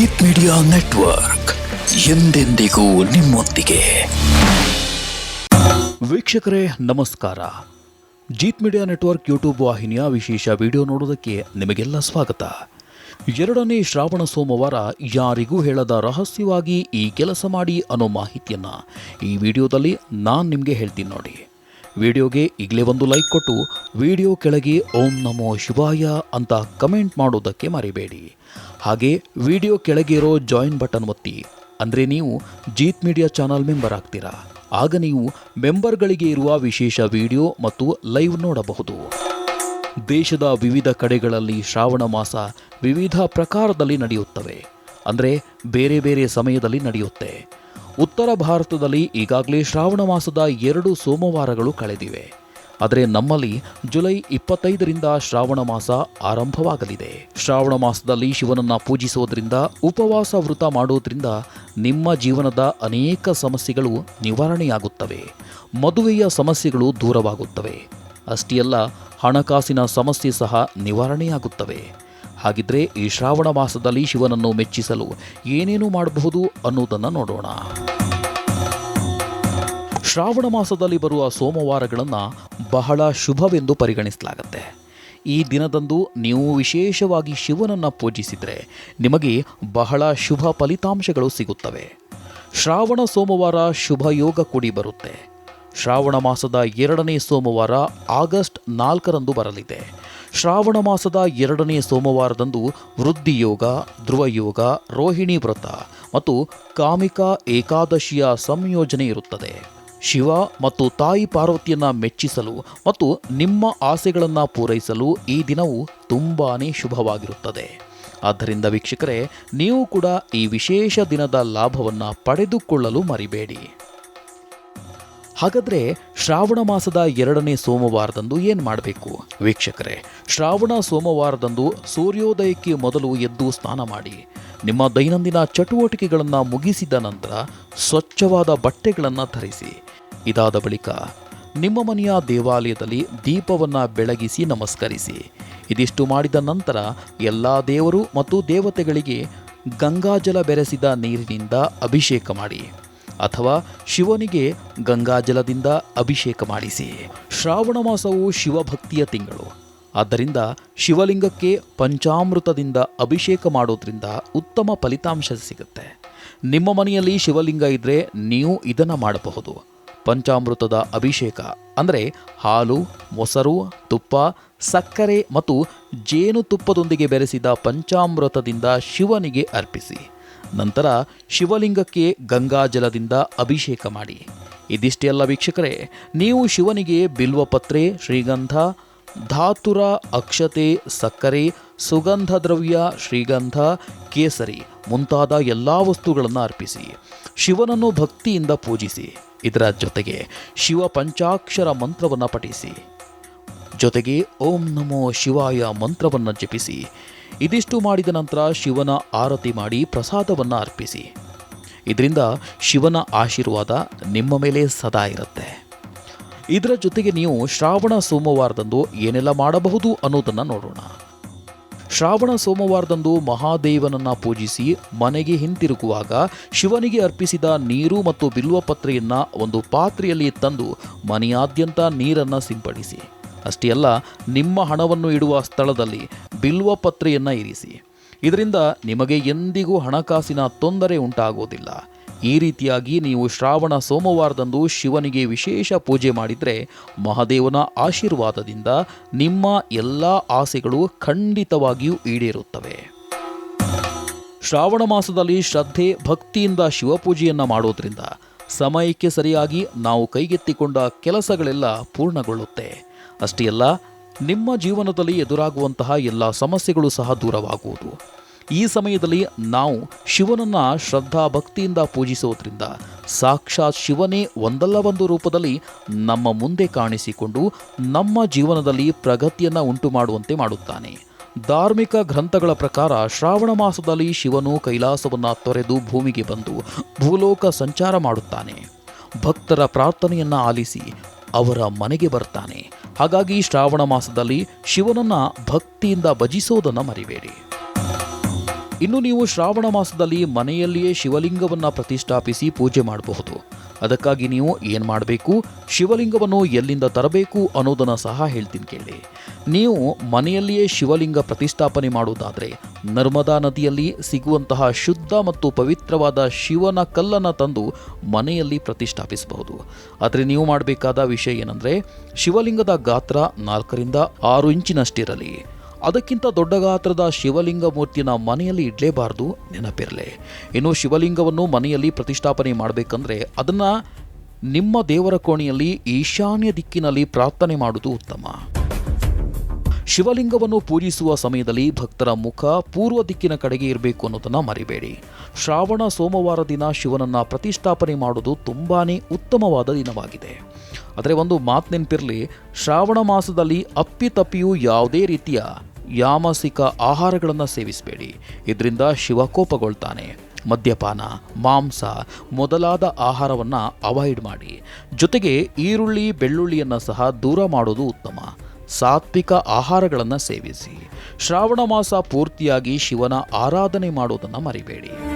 Jeet media network ಎಂದೆಂದಿಗೂ ನಿಮ್ಮೊಂದಿಗೆ. ವೀಕ್ಷಕರೇ, ನಮಸ್ಕಾರ. ಜೀತ್ ಮೀಡಿಯಾ ನೆಟ್ವರ್ಕ್ ಯೂಟ್ಯೂಬ್ ವಾಹಿನಿಯ ವಿಶೇಷ ವಿಡಿಯೋ ನೋಡೋದಕ್ಕೆ ನಿಮಗೆಲ್ಲ ಸ್ವಾಗತ. ಎರಡನೇ ಶ್ರಾವಣ ಸೋಮವಾರ ಯಾರಿಗೂ ಹೇಳದ ರಹಸ್ಯವಾಗಿ ಈ ಕೆಲಸ ಮಾಡಿ ಅನ್ನೋ ಮಾಹಿತಿಯನ್ನು ಈ ವಿಡಿಯೋದಲ್ಲಿ ನಾನು ನಿಮಗೆ ಹೇಳ್ತೀನಿ ನೋಡಿ. ವಿಡಿಯೋಗೆ ಈಗಲೇ ಒಂದು ಲೈಕ್ ಕೊಟ್ಟು ವಿಡಿಯೋ ಕೆಳಗೆ ಓಂ ನಮೋ ಶಿವಾಯ ಅಂತ ಕಮೆಂಟ್ ಮಾಡೋದಕ್ಕೆ ಮರಿಬೇಡಿ. ಹಾಗೆ ವಿಡಿಯೋ ಕೆಳಗೆ ಇರೋ ಜಾಯಿನ್ ಬಟನ್ ಒತ್ತಿ, ಅಂದರೆ ನೀವು ಜೀತ್ ಮೀಡಿಯಾ ಚಾನಲ್ ಮೆಂಬರ್ ಆಗ್ತೀರಾ. ಆಗ ನೀವು ಮೆಂಬರ್ಗಳಿಗೆ ಇರುವ ವಿಶೇಷ ವಿಡಿಯೋ ಮತ್ತು ಲೈವ್ ನೋಡಬಹುದು. ದೇಶದ ವಿವಿಧ ಕಡೆಗಳಲ್ಲಿ ಶ್ರಾವಣ ಮಾಸ ವಿವಿಧ ಪ್ರಕಾರದಲ್ಲಿ ನಡೆಯುತ್ತವೆ. ಅಂದರೆ ಬೇರೆ ಬೇರೆ ಸಮಯದಲ್ಲಿ ನಡೆಯುತ್ತೆ. ಉತ್ತರ ಭಾರತದಲ್ಲಿ ಈಗಾಗಲೇ ಶ್ರಾವಣ ಮಾಸದ ಎರಡು ಸೋಮವಾರಗಳು ಕಳೆದಿವೆ. ಆದರೆ ನಮ್ಮಲ್ಲಿ ಜುಲೈ ಇಪ್ಪತ್ತೈದರಿಂದ ಶ್ರಾವಣ ಮಾಸ ಆರಂಭವಾಗಲಿದೆ. ಶ್ರಾವಣ ಮಾಸದಲ್ಲಿ ಶಿವನನ್ನ ಪೂಜಿಸೋದ್ರಿಂದ, ಉಪವಾಸ ವೃತ ಮಾಡೋದ್ರಿಂದ ನಿಮ್ಮ ಜೀವನದ ಅನೇಕ ಸಮಸ್ಯೆಗಳು ನಿವಾರಣೆಯಾಗುತ್ತವೆ. ಮದುವೆಯ ಸಮಸ್ಯೆಗಳು ದೂರವಾಗುತ್ತವೆ. ಅಷ್ಟೇ ಅಲ್ಲ ಹಣಕಾಸಿನ ಸಮಸ್ಯೆ ಸಹ ನಿವಾರಣೆಯಾಗುತ್ತವೆ. ಹಾಗಿದ್ರೆ ಈ ಶ್ರಾವಣ ಮಾಸದಲ್ಲಿ ಶಿವನನ್ನು ಮೆಚ್ಚಿಸಲು ಏನೇನು ಮಾಡಬಹುದು ಅನ್ನೋದನ್ನು ನೋಡೋಣ. ಶ್ರಾವಣ ಮಾಸದಲ್ಲಿ ಬರುವ ಸೋಮವಾರಗಳನ್ನು ಬಹಳ ಶುಭವೆಂದು ಪರಿಗಣಿಸಲಾಗುತ್ತೆ. ಈ ದಿನದಂದು ನೀವು ವಿಶೇಷವಾಗಿ ಶಿವನನ್ನು ಪೂಜಿಸಿದರೆ ನಿಮಗೆ ಬಹಳ ಶುಭ ಫಲಿತಾಂಶಗಳು ಸಿಗುತ್ತವೆ. ಶ್ರಾವಣ ಸೋಮವಾರ ಶುಭ ಯೋಗ ಕೂಡಿ ಬರುತ್ತೆ. ಶ್ರಾವಣ ಮಾಸದ ಎರಡನೇ ಸೋಮವಾರ ಆಗಸ್ಟ್ ನಾಲ್ಕರಂದು ಬರಲಿದೆ. ಶ್ರಾವಣ ಮಾಸದ ಎರಡನೇ ಸೋಮವಾರದಂದು ವೃದ್ಧಿಯೋಗ ಧ್ರುವಯೋಗ ರೋಹಿಣಿ ವ್ರತ ಮತ್ತು ಕಾಮಿಕಾ ಏಕಾದಶಿಯ ಸಂಯೋಜನೆ ಇರುತ್ತದೆ. ಶಿವ ಮತ್ತು ತಾಯಿ ಪಾರ್ವತಿಯನ್ನು ಮೆಚ್ಚಿಸಲು ಮತ್ತು ನಿಮ್ಮ ಆಸೆಗಳನ್ನು ಪೂರೈಸಲು ಈ ದಿನವು ತುಂಬಾ ಶುಭವಾಗಿರುತ್ತದೆ. ಆದ್ದರಿಂದ ವೀಕ್ಷಕರೇ, ನೀವು ಕೂಡ ಈ ವಿಶೇಷ ದಿನದ ಲಾಭವನ್ನು ಪಡೆದುಕೊಳ್ಳಲು ಮರಿಬೇಡಿ. ಹಾಗಾದ್ರೆ ಶ್ರಾವಣ ಮಾಸದ ಎರಡನೇ ಸೋಮವಾರದಂದು ಏನು ಮಾಡಬೇಕು? ವೀಕ್ಷಕರೇ, ಶ್ರಾವಣ ಸೋಮವಾರದಂದು ಸೂರ್ಯೋದಯಕ್ಕೆ ಮೊದಲು ಎದ್ದು ಸ್ನಾನ ಮಾಡಿ. ನಿಮ್ಮ ದೈನಂದಿನ ಚಟುವಟಿಕೆಗಳನ್ನು ಮುಗಿಸಿದ ನಂತರ ಸ್ವಚ್ಛವಾದ ಬಟ್ಟೆಗಳನ್ನು ಧರಿಸಿ. ಇದಾದ ಬಳಿಕ ನಿಮ್ಮ ಮನೆಯ ದೇವಾಲಯದಲ್ಲಿ ದೀಪವನ್ನು ಬೆಳಗಿಸಿ ನಮಸ್ಕರಿಸಿ. ಇದಿಷ್ಟು ಮಾಡಿದ ನಂತರ ಎಲ್ಲ ದೇವರು ಮತ್ತು ದೇವತೆಗಳಿಗೆ ಗಂಗಾಜಲ ಬೆರೆಸಿದ ನೀರಿನಿಂದ ಅಭಿಷೇಕ ಮಾಡಿ. ಅಥವಾ ಶಿವನಿಗೆ ಗಂಗಾಜಲದಿಂದ ಅಭಿಷೇಕ ಮಾಡಿಸಿ. ಶ್ರಾವಣ ಮಾಸವು ಶಿವಭಕ್ತಿಯ ತಿಂಗಳು. ಆದ್ದರಿಂದ ಶಿವಲಿಂಗಕ್ಕೆ ಪಂಚಾಮೃತದಿಂದ ಅಭಿಷೇಕ ಮಾಡೋದ್ರಿಂದ ಉತ್ತಮ ಫಲಿತಾಂಶ ಸಿಗುತ್ತೆ. ನಿಮ್ಮ ಮನೆಯಲ್ಲಿ ಶಿವಲಿಂಗ ಇದ್ದರೆ ನೀವು ಇದನ್ನು ಮಾಡಬಹುದು. ಪಂಚಾಮೃತದ ಅಭಿಷೇಕ ಅಂದರೆ ಹಾಲು, ಮೊಸರು, ತುಪ್ಪ, ಸಕ್ಕರೆ ಮತ್ತು ಜೇನುತುಪ್ಪದೊಂದಿಗೆ ಬೆರೆಸಿದ ಪಂಚಾಮೃತದಿಂದ ಶಿವನಿಗೆ ಅರ್ಪಿಸಿ. ನಂತರ ಶಿವಲಿಂಗಕ್ಕೆ ಗಂಗಾಜಲದಿಂದ ಅಭಿಷೇಕ ಮಾಡಿ. ಇದಿಷ್ಟೇ ಅಲ್ಲ ವೀಕ್ಷಕರೇ, ನೀವು ಶಿವನಿಗೆ ಬಿಲ್ವಪತ್ರೆ, ಶ್ರೀಗಂಧ, ಧಾತುರ, ಅಕ್ಷತೆ, ಸಕ್ಕರೆ ಸುಗಂಧ ದ್ರವ್ಯ ಶ್ರೀಗಂಧ, ಕೇಸರಿ ಮುಂತಾದ ಎಲ್ಲ ವಸ್ತುಗಳನ್ನು ಅರ್ಪಿಸಿ, ಶಿವನನ್ನು ಭಕ್ತಿಯಿಂದ ಪೂಜಿಸಿ. ಇದರ ಜೊತೆಗೆ ಶಿವ ಪಂಚಾಕ್ಷರ ಮಂತ್ರವನ್ನು ಪಠಿಸಿ. ಜೊತೆಗೆ ಓಂ ನಮೋ ಶಿವಾಯ ಮಂತ್ರವನ್ನು ಜಪಿಸಿ. ಇದಿಷ್ಟು ಮಾಡಿದ ನಂತರ ಶಿವನ ಆರತಿ ಮಾಡಿ ಪ್ರಸಾದವನ್ನು ಅರ್ಪಿಸಿ. ಇದರಿಂದ ಶಿವನ ಆಶೀರ್ವಾದ ನಿಮ್ಮ ಮೇಲೆ ಸದಾ ಇರುತ್ತೆ. ಇದರ ಜೊತೆಗೆ ನೀವು ಶ್ರಾವಣ ಸೋಮವಾರದಂದು ಏನೆಲ್ಲ ಮಾಡಬಹುದು ಅನ್ನೋದನ್ನು ನೋಡೋಣ. ಶ್ರಾವಣ ಸೋಮವಾರದಂದು ಮಹಾದೇವನನ್ನು ಪೂಜಿಸಿ ಮನೆಗೆ ಹಿಂತಿರುಗುವಾಗ ಶಿವನಿಗೆ ಅರ್ಪಿಸಿದ ನೀರು ಮತ್ತು ಬಿಲ್ವಪತ್ರೆಯನ್ನ ಒಂದು ಪಾತ್ರೆಯಲ್ಲಿ ತಂದು ಮನೆಯಾದ್ಯಂತ ನೀರನ್ನು ಸಿಂಪಡಿಸಿ. ಅಷ್ಟೇ ಅಲ್ಲ ನಿಮ್ಮ ಹಣವನ್ನು ಇಡುವ ಸ್ಥಳದಲ್ಲಿ ಬಿಲ್ವ ಪತ್ರೆಯನ್ನು ಇರಿಸಿ. ಇದರಿಂದ ನಿಮಗೆ ಎಂದಿಗೂ ಹಣಕಾಸಿನ ತೊಂದರೆ ಉಂಟಾಗುವುದಿಲ್ಲ. ಈ ರೀತಿಯಾಗಿ ನೀವು ಶ್ರಾವಣ ಸೋಮವಾರದಂದು ಶಿವನಿಗೆ ವಿಶೇಷ ಪೂಜೆ ಮಾಡಿದರೆ ಮಹಾದೇವನ ಆಶೀರ್ವಾದದಿಂದ ನಿಮ್ಮ ಎಲ್ಲ ಆಸೆಗಳು ಖಂಡಿತವಾಗಿಯೂ ಈಡೇರುತ್ತವೆ. ಶ್ರಾವಣ ಮಾಸದಲ್ಲಿ ಶ್ರದ್ಧೆ, ಭಕ್ತಿಯಿಂದ ಶಿವಪೂಜೆಯನ್ನು ಮಾಡೋದ್ರಿಂದ ಸಮಯಕ್ಕೆ ಸರಿಯಾಗಿ ನಾವು ಕೈಗೆತ್ತಿಕೊಂಡ ಕೆಲಸಗಳೆಲ್ಲ ಪೂರ್ಣಗೊಳ್ಳುತ್ತೆ. ಅಷ್ಟೇ ಅಲ್ಲ, ನಿಮ್ಮ ಜೀವನದಲ್ಲಿ ಎದುರಾಗುವಂತಹ ಎಲ್ಲ ಸಮಸ್ಯೆಗಳು ಸಹ ದೂರವಾಗುವುದು. ಈ ಸಮಯದಲ್ಲಿ ನಾವು ಶಿವನನ್ನ ಶ್ರದ್ಧಾ ಭಕ್ತಿಯಿಂದ ಪೂಜಿಸೋದ್ರಿಂದ ಸಾಕ್ಷಾತ್ ಶಿವನೇ ಒಂದಲ್ಲ ಒಂದು ರೂಪದಲ್ಲಿ ನಮ್ಮ ಮುಂದೆ ಕಾಣಿಸಿಕೊಂಡು ನಮ್ಮ ಜೀವನದಲ್ಲಿ ಪ್ರಗತಿಯನ್ನು ಉಂಟು ಮಾಡುವಂತೆ ಮಾಡುತ್ತಾನೆ. ಧಾರ್ಮಿಕ ಗ್ರಂಥಗಳ ಪ್ರಕಾರ ಶ್ರಾವಣ ಮಾಸದಲ್ಲಿ ಶಿವನು ಕೈಲಾಸವನ್ನು ತೊರೆದು ಭೂಮಿಗೆ ಬಂದು ಭೂಲೋಕ ಸಂಚಾರ ಮಾಡುತ್ತಾನೆ. ಭಕ್ತರ ಪ್ರಾರ್ಥನೆಯನ್ನು ಆಲಿಸಿ ಅವರ ಮನೆಗೆ ಬರ್ತಾನೆ. ಹಾಗಾಗಿ ಶ್ರಾವಣ ಮಾಸದಲ್ಲಿ ಶಿವನನ್ನ ಭಕ್ತಿಯಿಂದ ಭಜಿಸೋದನ್ನು ಮರಿಬೇಡಿ. ಇನ್ನು ನೀವು ಶ್ರಾವಣ ಮಾಸದಲ್ಲಿ ಮನೆಯಲ್ಲಿಯೇ ಶಿವಲಿಂಗವನ್ನು ಪ್ರತಿಷ್ಠಾಪಿಸಿ ಪೂಜೆ ಮಾಡಬಹುದು. ಅದಕ್ಕಾಗಿ ನೀವು ಏನು ಮಾಡಬೇಕು? ಶಿವಲಿಂಗವನ್ನು ಎಲ್ಲಿಂದ ತರಬೇಕು ಅನ್ನೋದನ್ನು ಸಹ ಹೇಳ್ತೀನಿ ಕೇಳಿ. ನೀವು ಮನೆಯಲ್ಲಿಯೇ ಶಿವಲಿಂಗ ಪ್ರತಿಷ್ಠಾಪನೆ ಮಾಡುವುದಾದರೆ ನರ್ಮದಾ ನದಿಯಲ್ಲಿ ಸಿಗುವಂತಹ ಶುದ್ಧ ಮತ್ತು ಪವಿತ್ರವಾದ ಶಿವನ ಕಲ್ಲನ್ನು ತಂದು ಮನೆಯಲ್ಲಿ ಪ್ರತಿಷ್ಠಾಪಿಸಬಹುದು. ಆದರೆ ನೀವು ಮಾಡಬೇಕಾದ ವಿಷಯ ಏನಂದರೆ ಶಿವಲಿಂಗದ ಗಾತ್ರ ನಾಲ್ಕರಿಂದ ಆರು ಇಂಚಿನಷ್ಟಿರಲಿ. ಅದಕ್ಕಿಂತ ದೊಡ್ಡ ಗಾತ್ರದ ಶಿವಲಿಂಗ ಮೂರ್ತಿನ ಮನೆಯಲ್ಲಿ ಇಡಲೇಬಾರದು, ನೆನಪಿರಲಿ. ಇನ್ನು ಶಿವಲಿಂಗವನ್ನು ಮನೆಯಲ್ಲಿ ಪ್ರತಿಷ್ಠಾಪನೆ ಮಾಡಬೇಕಂದ್ರೆ ಅದನ್ನು ನಿಮ್ಮ ದೇವರ ಕೋಣೆಯಲ್ಲಿ ಈಶಾನ್ಯ ದಿಕ್ಕಿನಲ್ಲಿ ಪ್ರಾರ್ಥನೆ ಮಾಡುವುದು ಉತ್ತಮ. ಶಿವಲಿಂಗವನ್ನು ಪೂಜಿಸುವ ಸಮಯದಲ್ಲಿ ಭಕ್ತರ ಮುಖ ಪೂರ್ವ ದಿಕ್ಕಿನ ಕಡೆಗೆ ಇರಬೇಕು ಅನ್ನೋದನ್ನು ಮರಿಬೇಡಿ. ಶ್ರಾವಣ ಸೋಮವಾರ ದಿನ ಶಿವನನ್ನು ಪ್ರತಿಷ್ಠಾಪನೆ ಮಾಡುವುದು ತುಂಬಾ ಉತ್ತಮವಾದ ದಿನವಾಗಿದೆ. ಆದರೆ ಒಂದು ಮಾತು ನೆನಪಿರಲಿ, ಶ್ರಾವಣ ಮಾಸದಲ್ಲಿ ಅಪ್ಪಿತಪ್ಪಿಯು ಯಾವುದೇ ರೀತಿಯ ಯಾಮಸಿಕ ಆಹಾರಗಳನ್ನು ಸೇವಿಸಬೇಡಿ. ಇದರಿಂದ ಶಿವ ಕೋಪಗೊಳ್ತಾನೆ ಮದ್ಯಪಾನ, ಮಾಂಸ ಮೊದಲಾದ ಆಹಾರವನ್ನು ಅವಾಯ್ಡ್ ಮಾಡಿ. ಜೊತೆಗೆ ಈರುಳ್ಳಿ, ಬೆಳ್ಳುಳ್ಳಿಯನ್ನು ಸಹ ದೂರ ಮಾಡೋದು ಉತ್ತಮ. ಸಾತ್ವಿಕ ಆಹಾರಗಳನ್ನು ಸೇವಿಸಿ. ಶ್ರಾವಣ ಮಾಸ ಪೂರ್ತಿಯಾಗಿ ಶಿವನ ಆರಾಧನೆ ಮಾಡೋದನ್ನು ಮರಿಬೇಡಿ.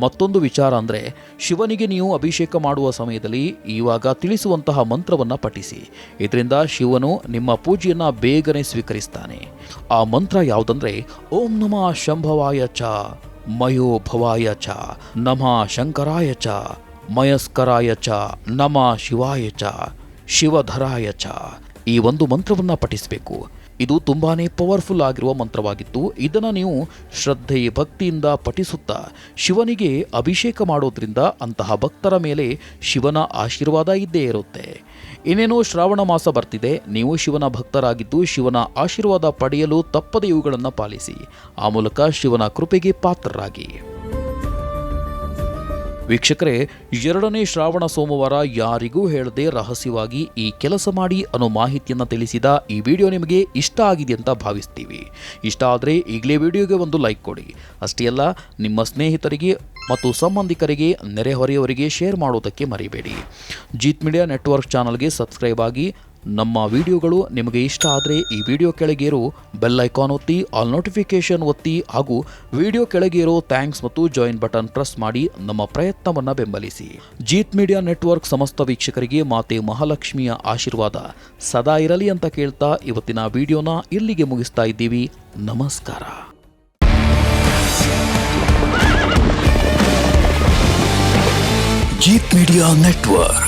ಮತ್ತೊಂದು ವಿಚಾರ ಅಂದರೆ, ಶಿವನಿಗೆ ನೀವು ಅಭಿಷೇಕ ಮಾಡುವ ಸಮಯದಲ್ಲಿ ಇವಾಗ ತಿಳಿಸುವಂತಹ ಮಂತ್ರವನ್ನು ಪಠಿಸಿ. ಇದರಿಂದ ಶಿವನು ನಿಮ್ಮ ಪೂಜೆಯನ್ನು ಬೇಗನೆ ಸ್ವೀಕರಿಸ್ತಾನೆ. ಆ ಮಂತ್ರ ಯಾವುದಂದ್ರೆ, ಓಂ ನಮಃ ಶಂಭವಾಯ ಚ ಮಯೋ ಭವಾಯ ಚ, ನಮಃ ಶಂಕರಾಯ ಚ, ಮಯಸ್ಕರಾಯ ಚ, ನಮಃ ಶಿವಾಯ ಚ, ಶಿವಧರಾಯ ಚ ಈ ಒಂದು ಮಂತ್ರವನ್ನು ಪಠಿಸಬೇಕು. ಇದು ತುಂಬಾನೇ ಪವರ್ಫುಲ್ ಆಗಿರುವ ಮಂತ್ರವಾಗಿತ್ತು. ಇದನ್ನು ನೀವು ಶ್ರದ್ಧೆ ಭಕ್ತಿಯಿಂದ ಪಠಿಸುತ್ತಾ, ಶಿವನಿಗೆ ಅಭಿಷೇಕ ಮಾಡೋದ್ರಿಂದ ಅಂತಹ ಭಕ್ತರ ಮೇಲೆ ಶಿವನ ಆಶೀರ್ವಾದ ಇದ್ದೇ ಇರುತ್ತೆ. ಇನ್ನೇನೋ ಶ್ರಾವಣ ಮಾಸ ಬರ್ತಿದೆ. ನೀವು ಶಿವನ ಭಕ್ತರಾಗಿದ್ದು ಶಿವನ ಆಶೀರ್ವಾದ ಪಡೆಯಲು ತಪ್ಪದೇ ಇವುಗಳನ್ನು ಪಾಲಿಸಿ. ಆ ಮೂಲಕ ಶಿವನ ಕೃಪೆಗೆ ಪಾತ್ರರಾಗಿ. ವೀಕ್ಷಕರೇ, ಎರಡನೇ ಶ್ರಾವಣ ಸೋಮವಾರ ಯಾರಿಗೂ ಹೇಳದೆ ರಹಸ್ಯವಾಗಿ ಈ ಕೆಲಸ ಮಾಡಿ ಅನ್ನೋ ಮಾಹಿತಿಯನ್ನು ತಿಳಿಸಿದ ಈ ವಿಡಿಯೋ ನಿಮಗೆ ಇಷ್ಟ ಆಗಿದೆ ಅಂತ ಭಾವಿಸ್ತೀವಿ. ಇಷ್ಟ ಆದರೆ ಈಗಲೇ ವಿಡಿಯೋಗೆ ಒಂದು ಲೈಕ್ ಕೊಡಿ. ಅಷ್ಟೇ ಅಲ್ಲ, ನಿಮ್ಮ ಸ್ನೇಹಿತರಿಗೆ ಮತ್ತು ಸಂಬಂಧಿಕರಿಗೆ, ನೆರೆಹೊರೆಯವರಿಗೆ ಶೇರ್ ಮಾಡೋದಕ್ಕೆ ಮರಿಬೇಡಿ. ಜೀತ್ ಮೀಡಿಯಾ ನೆಟ್ವರ್ಕ್ ಚಾನಲ್ಗೆ ಸಬ್ಸ್ಕ್ರೈಬ್ ಆಗಿ ನಮ್ಮ ವಿಡಿಯೋಗಳು ನಿಮಗೆ ಇಷ್ಟ ಆದರೆ ಈ ವಿಡಿಯೋ ಕೆಳಗೆ ಇರೋ ಬೆಲ್ ಐಕಾನ್ ಒತ್ತಿ ಆಲ್ ನೋಟಿಫಿಕೇಷನ್ ಒತ್ತಿ ಹಾಗೂ ವಿಡಿಯೋ ಕೆಳಗೆ ಇರೋ ಥ್ಯಾಂಕ್ಸ್ ಮತ್ತು ಜಾಯಿನ್ ಬಟನ್ ಪ್ರೆಸ್ ಮಾಡಿ ನಮ್ಮ ಪ್ರಯತ್ನವನ್ನು ಬೆಂಬಲಿಸಿ. ಜೀತ್ ಮೀಡಿಯಾ ನೆಟ್ವರ್ಕ್ ಸಮಸ್ತ ವೀಕ್ಷಕರಿಗೆ ಮಾತೆ ಮಹಾಲಕ್ಷ್ಮಿಯ ಆಶೀರ್ವಾದ. ಸದಾ ಇರಲಿ ಅಂತ ಕೇಳ್ತಾ ಇವತ್ತಿನ ವಿಡಿಯೋನ ಇಲ್ಲಿಗೆ ಮುಗಿಸ್ತಾ ಇದ್ದೀವಿ. ನಮಸ್ಕಾರ. Jeet media network.